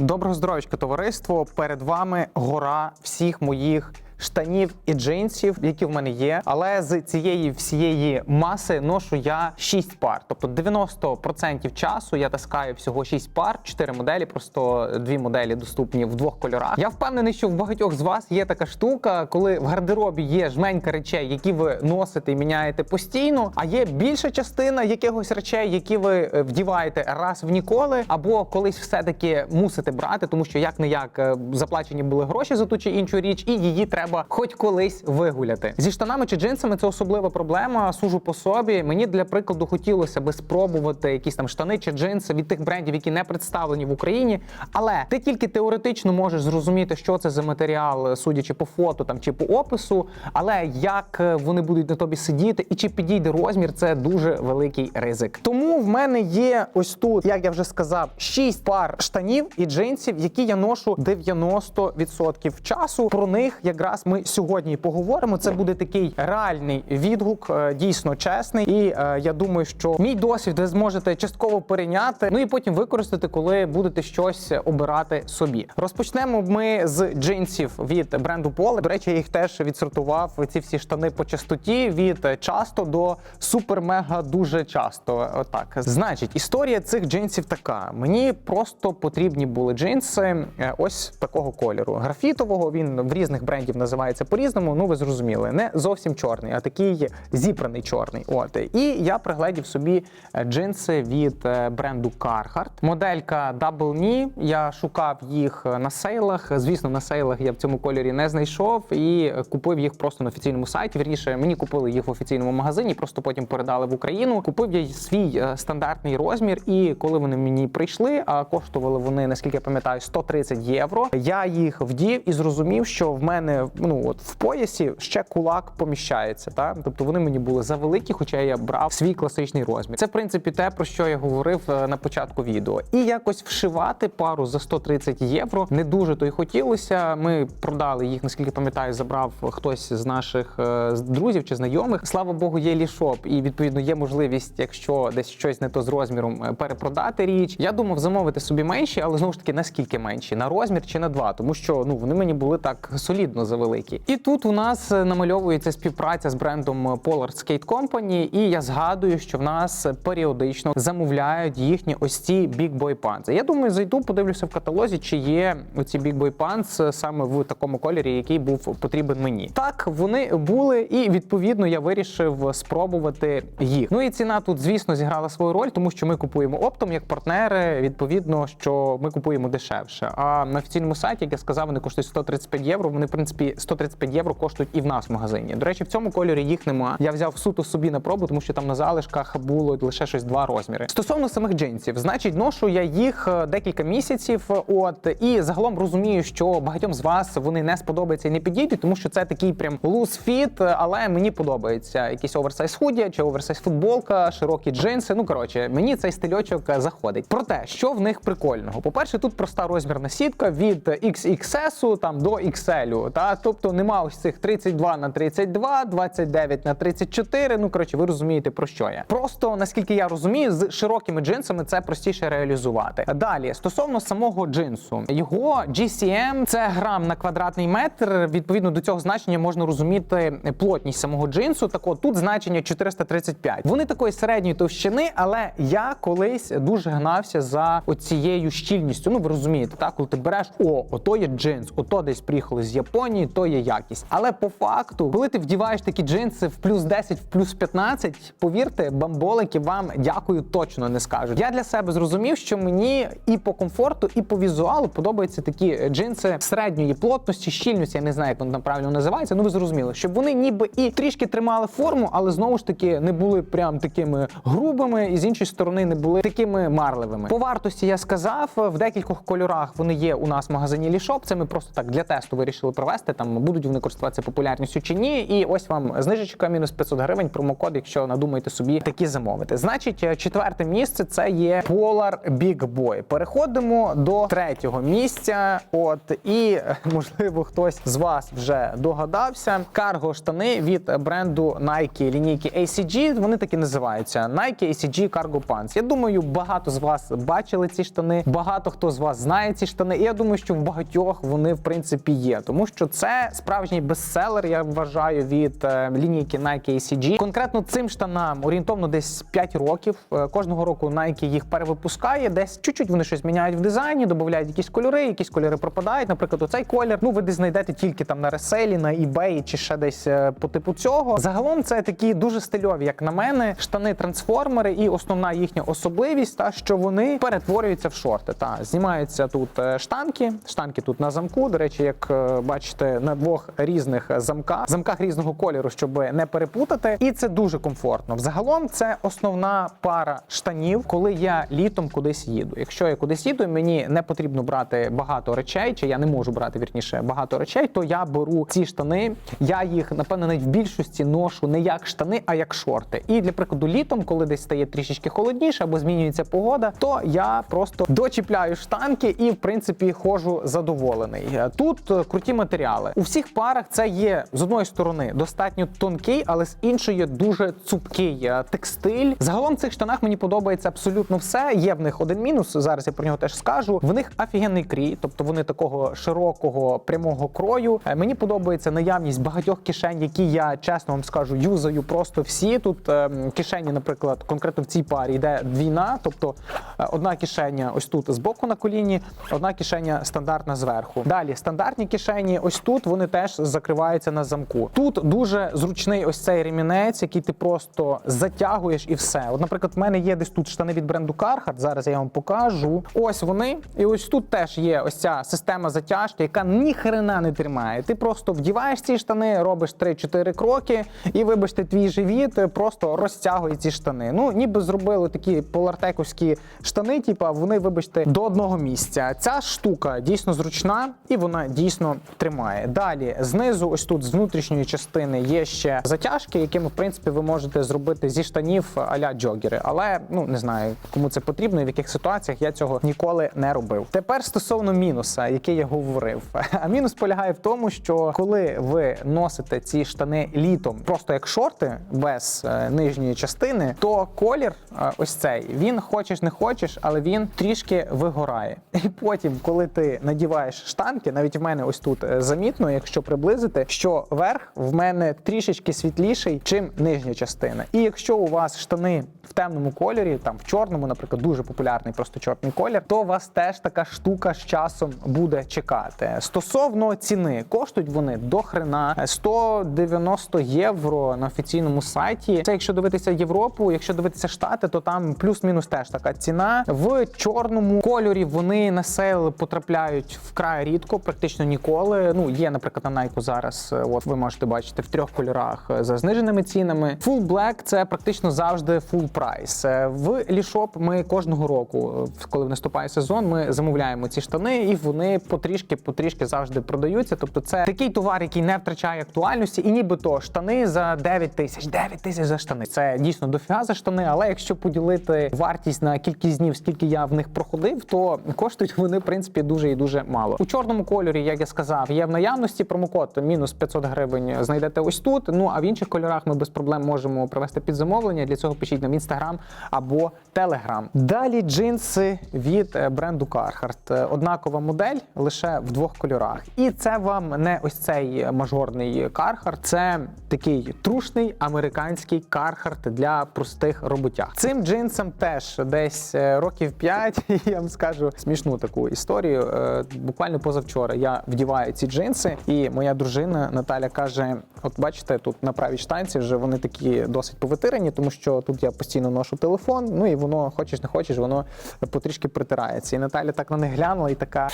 Доброго здоров'ячка, товариство. Перед вами гора всіх моїх штанів і джинсів, які в мене є. Але з цієї всієї маси ношу я 6 пар. Тобто 90% часу я таскаю всього 6 пар, 4 моделі, просто дві моделі доступні в двох кольорах. Я впевнений, що в багатьох з вас є така штука, коли в гардеробі є жменька речей, які ви носите і міняєте постійно, а є більша частина якихось речей, які ви е, вдіваєте раз в ніколи, або колись все-таки мусите брати, тому що як не як заплачені були гроші за ту чи іншу річ, і її треба хоч колись вигуляти. Зі штанами чи джинсами це особлива проблема. Сужу по собі. Мені для прикладу хотілося би спробувати якісь там штани чи джинси від тих брендів, які не представлені в Україні. Але ти тільки теоретично можеш зрозуміти, що це за матеріал, судячи по фото там чи по опису. Але як е, вони будуть на тобі сидіти і чи підійде розмір, це дуже великий ризик. Тому в мене є ось тут, як я вже сказав, 6 пар штанів і джинсів, які я ношу 90% часу. Про них якраз ми сьогодні поговоримо. Це буде такий реальний відгук, е, дійсно чесний. І е, я думаю, що мій досвід ви зможете частково перейняти, ну і потім використати, коли будете щось обирати собі. Розпочнемо ми з джинсів від бренду Polo. До речі, я їх теж відсортував ці всі штани по частоті від часто до супер-мега дуже часто. Отак. Значить, історія цих джинсів така: мені просто потрібні були джинси е, ось такого кольору. Графітового він в різних брендів називається по-різному. Ну ви зрозуміли, не зовсім чорний, а такий зібраний чорний. От і я пригледів собі е, джинси від е, бренду Carhartt. Моделька Double Knee. Я шукав їх на сейлах. Звісно, на сейлах я в цьому кольорі не знайшов і купив їх просто на офіційному сайті. Вірніше, мені купили їх в офіційному магазині, просто потім передали в Україну. Купив я свій е, стандартний розмір, і коли вони мені прийшли, а коштували вони, наскільки я пам'ятаю, 130 євро. Я їх вдів і зрозумів, що в мене ну от в поясі ще кулак поміщається. Та тобто вони мені були завеликі, хоча я брав свій класичний розмір. Це в принципі те про що я говорив е, на початку відео. І якось вшивати пару за 130 євро не дуже то й хотілося. Ми продали їх, наскільки пам'ятаю, забрав хтось з наших е, друзів чи знайомих. Слава Богу, є лішоп, і відповідно є можливість, якщо десь щось не то з розміром, е, перепродати річ. Я думав замовити собі менші, але знову ж таки наскільки менші? На розмір чи на два? Тому що ну вони мені були так солідно завеликі. І тут у нас е, намальовується співпраця з брендом Polar Skate Company, і я згадую, що в нас періодично замовляють їхні ось ці Big Boy Pants. Я думаю, зайду, подивлюся в каталозі, чи є оці Big Boy Pants саме в такому кольорі, який був потрібен мені. Так, вони були, і відповідно я вирішив спробувати їх. Ну і ціна тут, звісно, зіграла свою роль, тому що ми купуємо оптом як партнери. Відповідно, що ми купуємо дешевше. А на офіційному сайті, як я сказав, вони коштують 135 євро. Вони, в принципі, 135 євро коштують і в нас в магазині. До речі, в цьому кольорі їх нема. Я взяв суто собі на пробу, тому що там на залишках було лише щось два розміри. Стосовно самих джинсів, значить, ношу я їх е, декілька місяців. От і загалом розумію, що багатьом з вас вони не сподобаються і не підійдуть, тому що це такий прям луз фіт, але мені подобається якийсь оверсайз худія чи оверсайз футболка, широкі джинси. Ну коротше, мені цей стильочок заходить. Проте, що в них прикольного? По-перше, тут проста розмірна сітка від XXS там до XL. Та тобто нема ось цих 32 на 32, 29 на 34. Ну коротше, ви розумієте про що я. Просто наскільки я розумію, з широкими джинсами це простіше реалізувати. Далі стосовно самого джинсу, його GCM – це грам на квадратний метр. Відповідно до цього значення можна розуміти плотність самого джинсу. Так от тут значення 435. Вони такої середньої товщини, але я колись дуже гнався за оцією щільністю. Ну ви розумієте, так коли ти береш о, ото є джинс, ото десь приїхали з Японії, то є якість. Але по факту, коли ти вдіваєш такі джинси в плюс 10, в плюс 15, повірте, бамболики вам дякую точно не скажуть. Я для себе зрозумів, що мені і по комфорту, і по візуалу подобаються такі джинси середньої плотності, щільності. Я не знаю, як воно правильно називається. Ну ви зрозуміли, щоб вони ніби і трішки тримали форму, але знову ж таки не були прям такими грубими, і з іншої сторони не були такими марливими. По вартості я сказав в декількох кольорах. Вони є у нас в магазині Лішоп. Це ми просто так для тесту вирішили провести там будуть вони користуватися популярністю чи ні. І ось вам знижечка мінус 500 гривень, промокод, якщо надумаєте собі такі замовити. Значить, е, четверте місце це є Polar Big Boy. Переходимо до третього місця. От і е, можливо хтось з вас вже догадався. Карго штани від бренду Nike лінійки ACG. Вони такі називаються Nike ACG Cargo Pants. Я думаю, багато з вас бачили ці штани. Багато хто з вас знає ці штани. І я думаю, що в багатьох вони в принципі є, тому що це справжній бестселер. Я вважаю від е, лінійки Nike ACG. Конкретно цим штанам орієнтовно десь 5 років. Е, Кожного року Nike їх перевипускає. Десь чуть-чуть вони щось міняють в дизайні, додають якісь кольори, якісь кольори пропадають. Наприклад, оцей колір. Ну ви десь знайдете тільки там на реселі, на eBay чи ще десь е, по типу цього. Загалом це такі дуже стильові, як на мене, штани трансформери, і основна їхня особливість, та що вони перетворюються в шорти. Та знімаються тут штанки. Штанки тут на замку. До речі, як бачите, на двох різних замках, замках різного кольору, щоб не перепутати. І це дуже комфортно. Взагалом це основна пара штанів, коли я літом кудись їду. Якщо я кудись їду, мені не потрібно брати багато речей, чи я не можу брати вірніше багато речей, то я беру ці штани. Я їх напевно навіть в більшості ношу не як штани, а як шорти. І для прикладу, літом, коли десь стає трішечки холодніше або змінюється погода, то я просто дочіпляю штанки і в принципі ходжу задоволений. Тут круті матеріали. У всіх парах це є з одної сторони достатньо тонкий, але з іншої дуже цупкий е, текстиль. Загалом в цих штанах мені подобається абсолютно все. Є в них один мінус. Зараз я про нього теж скажу. В них офігенний крій, тобто вони такого широкого прямого крою. Е, Мені подобається наявність багатьох кишень, які я чесно вам скажу, юзаю просто всі. Тут е, кишені, наприклад, конкретно в цій парі йде двійна, тобто е, одна кишеня ось тут збоку на коліні, одна кишеня стандартна зверху. Далі стандартні кишені, ось тут вони теж закриваються на замку. Тут дуже зручний ось цей ремінець, який ти просто затягуєш і все. От, наприклад, в мене є десь тут штани від бренду Carhartt, Зараз я вам покажу. Ось вони. І ось тут теж є ось ця система затяжки, яка ніхрена не тримає. Ти просто вдіваєш ці штани, робиш 3-4 кроки, і вибачте, твій живіт просто розтягує ці штани. Ну, ніби зробили такі полартековські штани, типа вони, вибачте, до одного місця. Ця штука дійсно зручна і вона дійсно тримає. Далі знизу, ось тут з внутрішньої частини є ще затяжки, якими в принципі ви можете зробити зі штанів а-ля джогери. Але ну не знаю, кому це потрібно і в яких ситуаціях я цього ніколи не робив. Тепер стосовно мінуса, який я говорив. А мінус полягає в тому, що коли ви носите ці штани літом, просто як шорти без е, нижньої частини, то колір е, ось цей він хочеш не хочеш, але він трішки вигорає. І потім, коли ти надіваєш штанки, навіть в мене ось тут е, замітно, якщо приблизити, що верх в мене трішечки світліший, чим нижня частина. І якщо у вас штани в темному кольорі, там в чорному, наприклад, дуже популярний просто чорний колір, то вас теж така штука з часом буде чекати. Стосовно ціни, коштують вони до хрена 190 євро на офіційному сайті. Це якщо дивитися Європу, якщо дивитися Штати, то там плюс-мінус теж така ціна. В чорному кольорі вони на сейл потрапляють вкрай рідко, практично ніколи. Ну є, наприклад, на Nike зараз. е, От ви можете бачити в трьох кольорах е, за зниженими цінами. Full Black – це практично завжди full прайс. Е, В Лішоп ми кожного року, коли наступає сезон, ми замовляємо ці штани, і вони потрішки, потрішки завжди продаються. Тобто, це такий товар, який не втрачає актуальності, і нібито штани за 9 тисяч. 9 тисяч за штани. Це дійсно дофіга за штани. Але якщо поділити вартість на кількість днів, скільки я в них проходив, то коштують вони в принципі дуже і дуже мало. У чорному кольорі, як я сказав, є в наявності промокод то мінус 500 гривень. Знайдете ось тут. Ну а в інших кольорах ми без проблем можемо провести під замовлення. Для цього пишіть нам інстаграм або телеграм. Далі джинси від е, бренду Carhartt. Е, Однакова модель лише в двох кольорах. І це вам не ось цей мажорний Carhartt, це такий трушний американський Carhartt для простих роботяг. Цим джинсам теж десь е, років 5, я вам скажу смішну таку історію. Е, Буквально позавчора я вдіваю ці джинси, і моя дружина Наталя каже: От бачите, тут на правій штанці вже вони такі досить повитирані, тому що тут я постійно ношу телефон, ну і воно хочеш не хочеш, воно потрішки притирається. І Наталя так на них глянула і така.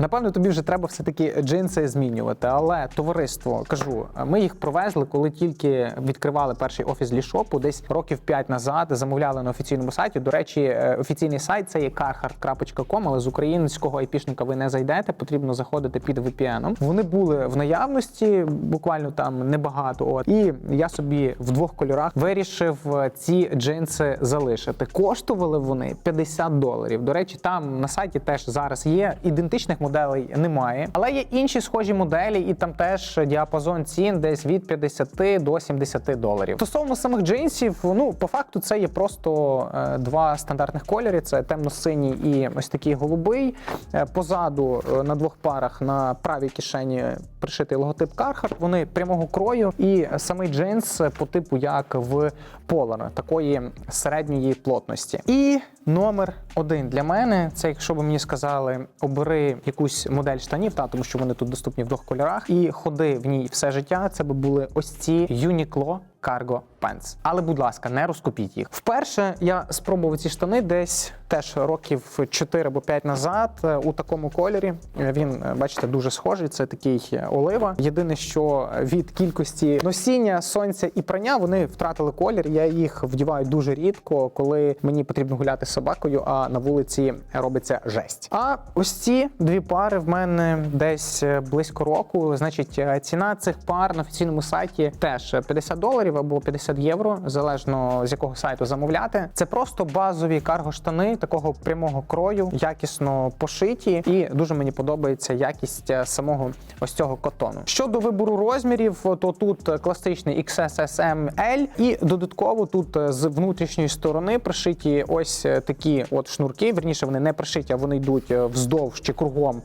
Напевно, тобі вже треба все-таки джинси змінювати. Але товариство кажу, ми їх провезли, коли тільки відкривали перший офіс лішопу, десь років 5 назад. Замовляли на офіційному сайті. До речі, е, офіційний сайт це є carhartt.com, але з українського айпішника ви не зайдете. Потрібно заходити під VPN. Вони були в наявності, буквально там небагато. От і я собі в двох кольорах вирішив е, ці джинси залишити. Коштували вони 50 доларів. До речі, там на сайті теж зараз є ідентичних моделей немає, але є інші схожі моделі, і там теж діапазон цін десь від 50 до 70 доларів. Стосовно самих джинсів, ну по факту це є просто е, два стандартних кольори: це темно-синій і ось такий голубий. Е, позаду е, на двох парах на правій кишені пришитий логотип Carhartt. Вони прямого крою, і самий джинс по типу як в Polar, такої середньої плотності. І номер один для мене це якщо б мені сказали, обери якусь модель штанів, та тому що вони тут доступні в двох кольорах, і ходи в ній все життя. Це би були ось ці Uniqlo Cargo Pants. Але, будь ласка, не розкупіть їх. Вперше я спробував ці штани десь теж років 4 або 5 назад е, у такому кольорі. Е, Він, е, бачите, дуже схожий. Це такий олива. Єдине, що від кількості носіння, сонця і прання вони втратили колір. Я їх вдіваю дуже рідко, коли мені потрібно гуляти з собакою, а на вулиці робиться жесть. А ось ці дві пари в мене десь близько року. Значить, ціна цих пар на офіційному сайті теж 50 доларів або 50 євро, залежно з якого сайту замовляти. Це просто базові карго-штани такого прямого крою, якісно пошиті, і дуже мені подобається якість е, самого ось цього котону. Щодо вибору розмірів, то тут класичний XS, SM, L, і додатково тут е, з внутрішньої сторони пришиті ось е, такі от шнурки. Верніше вони не пришиті, а вони йдуть вздовж чи кругом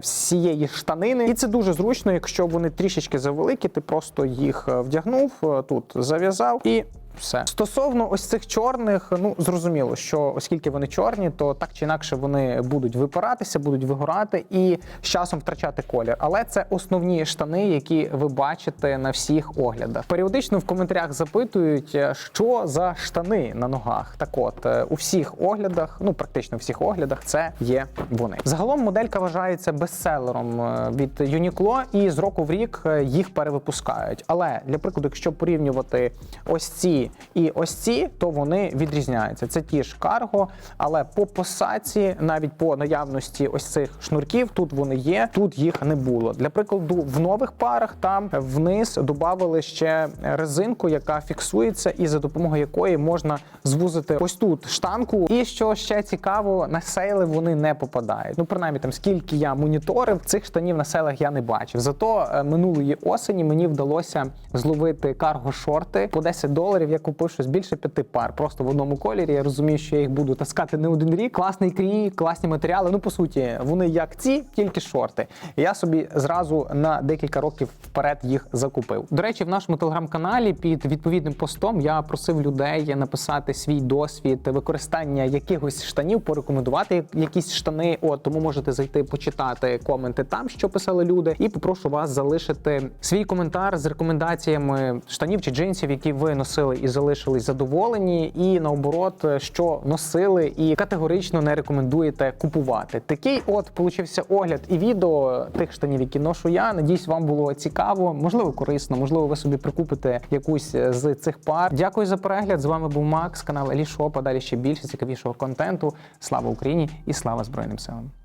всієї штанини. І це дуже зручно, якщо вони трішечки завеликі, ти просто їх вдягнув, тут зав'язав і. Все стосовно ось цих чорних, ну зрозуміло, що оскільки вони чорні, то так чи інакше вони будуть випиратися, будуть вигорати і з часом втрачати колір. Але це основні штани, які ви бачите на всіх оглядах. Періодично в коментарях запитують, е, що за штани на ногах. Так от е, у всіх оглядах, ну практично всіх оглядах, це є вони. Загалом моделька вважається бестселером е, від Uniqlo, і з року в рік їх перевипускають. Але для прикладу, якщо порівнювати ось ці і ось ці, то вони відрізняються. Це ті ж карго, але по посадці, навіть по наявності ось цих шнурків, тут вони є, тут їх не було. Для прикладу, в нових парах там вниз додавали ще резинку, яка фіксується, і за допомогою якої можна звузити ось тут штанку. І що ще цікаво, на сейли вони не попадають. Ну, принаймні, там скільки я моніторив, цих штанів на селах я не бачив. Зато е, минулої осені мені вдалося зловити карго-шорти по 10 доларів. Я купив щось більше п'яти пар, просто в одному кольорі. Я розумію, що я їх буду таскати не один рік. Класний крій, класні матеріали. Ну, по суті, вони як ці, тільки шорти. Я собі зразу на декілька років вперед їх закупив. До речі, в нашому телеграм-каналі під відповідним постом я просив людей написати свій досвід використання якихось штанів, порекомендувати якісь штани. От тому можете зайти почитати коменти там, що писали люди, і попрошу вас залишити свій коментар з рекомендаціями штанів чи джинсів, які ви носили і залишились задоволені, і наоборот, що носили і категорично не рекомендуєте купувати. Такий от получився огляд і відео тих штанів, які ношу я. Надіюсь, вам було цікаво, можливо, корисно, можливо, ви собі прикупите якусь з цих пар. Дякую за перегляд. З вами був Макс, канал Елішопа. Далі ще більше цікавішого контенту. Слава Україні і слава Збройним силам.